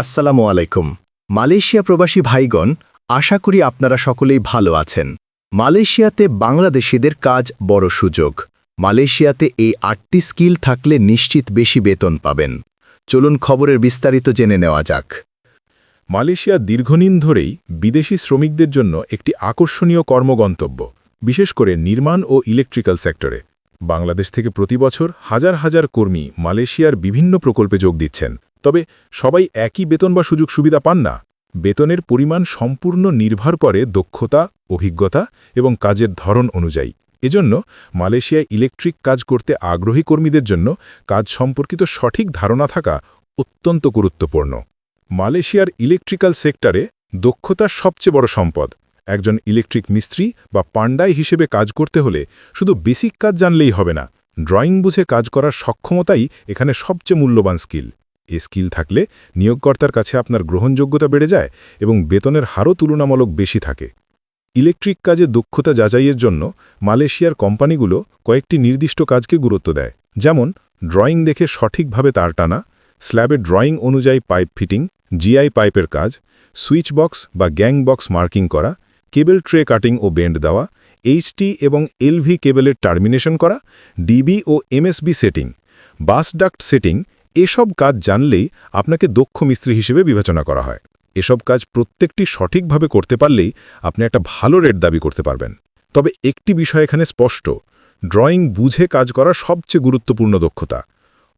আসসালামু আলাইকুম। মালয়েশিয়া প্রবাসী ভাইগণ, আশা করি আপনারা সকলেই ভালো আছেন। মালয়েশিয়াতে বাংলাদেশিদের কাজ বড় সুযোগ। মালয়েশিয়াতে এই আটটি স্কিল থাকলে নিশ্চিত বেশি বেতন পাবেন। চলুন খবরের বিস্তারিত জেনে নেওয়া যাক। মালয়েশিয়া দীর্ঘদিন ধরেই বিদেশি শ্রমিকদের জন্য একটি আকর্ষণীয় কর্মগন্তব্য, বিশেষ করে নির্মাণ ও ইলেকট্রিক্যাল সেক্টরে। বাংলাদেশ থেকে প্রতি বছর হাজার হাজার কর্মী মালয়েশিয়ার বিভিন্ন প্রকল্পে যোগ দিচ্ছেন। তবে সবাই একই বেতন বা সুযোগ সুবিধা পান না। বেতনের পরিমাণ সম্পূর্ণ নির্ভর করে দক্ষতা, অভিজ্ঞতা এবং কাজের ধরন অনুযায়ী। এজন্য মালয়েশিয়ায় ইলেকট্রিক কাজ করতে আগ্রহী কর্মীদের জন্য কাজ সম্পর্কিত সঠিক ধারণা থাকা অত্যন্ত গুরুত্বপূর্ণ। মালয়েশিয়ার ইলেকট্রিক্যাল সেক্টরে দক্ষতা সবচেয়ে বড় সম্পদ। একজন ইলেকট্রিক মিস্ত্রি বা পাণ্ডাই হিসেবে কাজ করতে হলে শুধু বেসিক কাজ জানলেই হবে না, ড্রয়িং বুঝে কাজ করার সক্ষমতাই এখানে সবচেয়ে মূল্যবান স্কিল। এ স্কিল থাকলে নিয়োগকর্তার কাছে আপনার গ্রহণযোগ্যতা বেড়ে যায় এবং বেতনের হারও তুলনামূলক বেশি থাকে। ইলেকট্রিক কাজে দক্ষতা যাচাইয়ের জন্য মালয়েশিয়ার কোম্পানিগুলো কয়েকটি নির্দিষ্ট কাজকে গুরুত্ব দেয়, যেমন ড্রয়িং দেখে সঠিকভাবে তার টানা, স্ল্যাবে ড্রয়িং অনুযায়ী পাইপ ফিটিং, জিআই পাইপের কাজ, সুইচ বক্স বা গ্যাং বক্স মার্কিং করা, কেবল ট্রে কাটিং ও বেন্ড দেওয়া এইচটি এবং এলভি কেবলের টার্মিনেশন করা, ডিবি ও MSB setting, bus duct setting এসব কাজ জানলেই আপনাকে দক্ষ মিস্ত্রি হিসেবে বিবেচনা করা হয়। এসব কাজ প্রত্যেকটি সঠিকভাবে করতে পারলেই আপনি একটা ভালো রেট দাবি করতে পারবেন। তবে একটি বিষয় এখানে স্পষ্ট, ড্রয়িং বুঝে কাজ করা সবচেয়ে গুরুত্বপূর্ণ দক্ষতা।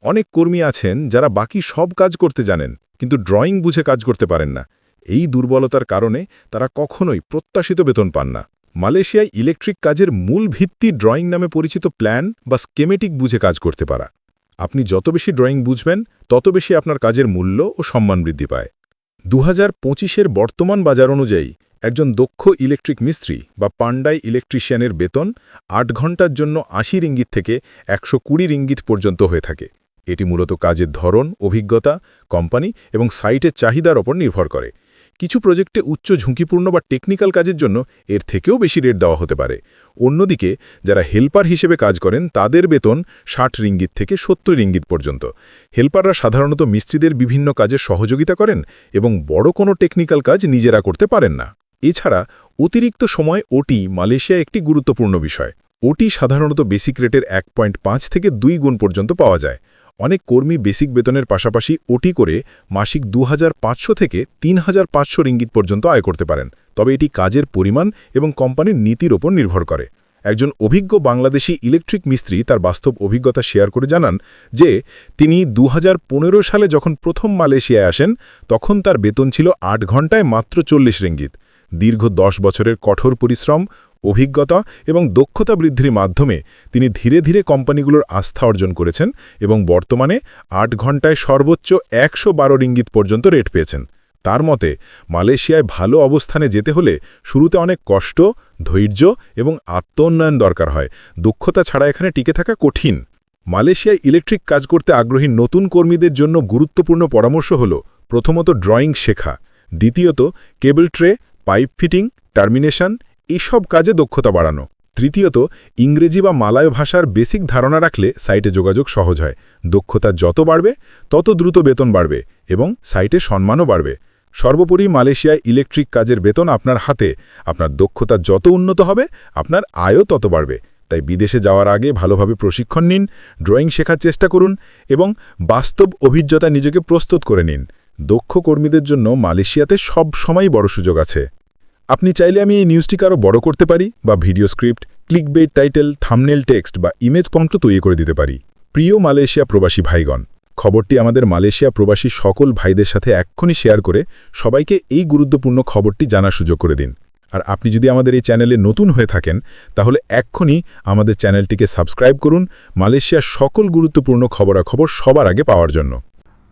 অনেক কর্মী আছেন যারা বাকি সব কাজ করতে জানেন, কিন্তু ড্রয়িং বুঝে কাজ করতে পারেন না। এই দুর্বলতার কারণে তারা কখনোই প্রত্যাশিত বেতন পান না। মালয়েশিয়ায় ইলেকট্রিক কাজের মূল ভিত্তি ড্রয়িং নামে পরিচিত প্ল্যান বা স্কেমেটিক বুঝে কাজ করতে পারা। আপনি যত বেশি ড্রয়িং বুঝবেন, তত বেশি আপনার কাজের মূল্য ও সম্মান বৃদ্ধি পায়। দু হাজার বর্তমান বাজার অনুযায়ী, একজন দক্ষ ইলেকট্রিক মিস্ত্রি বা পান্ডাই ইলেকট্রিশিয়ানের বেতন আট ঘণ্টার জন্য আশি রিঙ্গিত থেকে একশো কুড়ি রিঙ্গিত পর্যন্ত হয়ে থাকে। এটি মূলত কাজের ধরন, অভিজ্ঞতা, কোম্পানি এবং সাইটের চাহিদার ওপর নির্ভর করে। কিছু প্রজেক্টে উচ্চ ঝুঁকিপূর্ণ বা টেকনিক্যাল কাজের জন্য এর থেকেও বেশি রেট দেওয়া হতে পারে। অন্যদিকে, যারা হেল্পার হিসেবে কাজ করেন, তাদের বেতন ষাট রিঙ্গিত থেকে সত্তর রিঙ্গিত পর্যন্ত। হেল্পাররা সাধারণত মিস্ত্রিদের বিভিন্ন কাজে সহযোগিতা করেন এবং বড় কোনো টেকনিক্যাল কাজ নিজেরা করতে পারেন না। এছাড়া, অতিরিক্ত সময় ওটি মালয়েশিয়া একটি গুরুত্বপূর্ণ বিষয়। ওটি সাধারণত বেসিক রেটের এক থেকে দুই গুণ পর্যন্ত পাওয়া যায়। অনেক কর্মী বেসিক বেতনের পাশাপাশি ওটি করে মাসিক দু হাজার পাঁচশো থেকে তিন হাজার রিঙ্গিত পর্যন্ত আয় করতে পারেন। তবে এটি কাজের পরিমাণ এবং কোম্পানির নীতির ওপর নির্ভর করে। একজন অভিজ্ঞ বাংলাদেশি ইলেকট্রিক মিস্ত্রি তার বাস্তব অভিজ্ঞতা শেয়ার করে জানান যে, তিনি দু হাজার পনেরো সালে যখন প্রথম মালয়েশিয়ায় আসেন, তখন তার বেতন ছিল আট ঘন্টায় মাত্র চল্লিশ রিঙ্গিত। দীর্ঘ দশ বছরের কঠোর পরিশ্রম অভিজ্ঞতা এবং দক্ষতা বৃদ্ধির মাধ্যমে তিনি ধীরে ধীরে কোম্পানিগুলোর আস্থা অর্জন করেছেন এবং বর্তমানে আট ঘন্টায় সর্বোচ্চ একশো বারো রিঙ্গিত পর্যন্ত রেট পেয়েছেন। তার মতে, মালয়েশিয়ায় ভালো অবস্থানে যেতে হলে শুরুতে অনেক কষ্ট, ধৈর্য এবং আত্মোন্নয়ন দরকার হয়। দক্ষতা ছাড়া এখানে টিকে থাকা কঠিন। মালয়েশিয়ায় ইলেকট্রিক কাজ করতে আগ্রহী নতুন কর্মীদের জন্য গুরুত্বপূর্ণ পরামর্শ হল প্রথমত ড্রয়িং শেখা। দ্বিতীয়ত, cable tray, pipe fitting, termination এসব কাজে দক্ষতা বাড়ানো। তৃতীয়ত, ইংরেজি বা মালায় ভাষার বেসিক ধারণা রাখলে সাইটে যোগাযোগ সহজ হয়। দক্ষতা যত বাড়বে, তত দ্রুত বেতন বাড়বে এবং সাইটে সম্মানও বাড়বে। সর্বোপরি মালয়েশিয়ায় ইলেকট্রিক কাজের বেতন আপনার হাতে, আপনার দক্ষতা যত উন্নত হবে, আপনার আয়ও তত বাড়বে। তাই বিদেশে যাওয়ার আগে ভালোভাবে প্রশিক্ষণ নিন, ড্রয়িং শেখার চেষ্টা করুন এবং বাস্তব অভিজ্ঞতা নিজেকে প্রস্তুত করে নিন। দক্ষ কর্মীদের জন্য মালয়েশিয়াতে সব সময় বড় সুযোগ আছে। আপনি চাইলে আমি এই নিউজটিকে আরও বড় করতে পারি বা video script clickbait title thumbnail text বা ইমেজ কন্ট্রো তৈরি করে দিতে পারি। প্রিয় মালয়েশিয়া প্রবাসী ভাইগণ, খবরটি আমাদের মালয়েশিয়া প্রবাসী সকল ভাইদের সাথে এক্ষুনি শেয়ার করে সবাইকে এই গুরুত্বপূর্ণ খবরটি জানার সুযোগ করে দিন। আর আপনি যদি আমাদের এই চ্যানেলে নতুন হয়ে থাকেন, তাহলে এক্ষুনি আমাদের চ্যানেলটিকে সাবস্ক্রাইব করুন মালয়েশিয়ার সকল গুরুত্বপূর্ণ খবরাখবর সবার আগে পাওয়ার জন্য।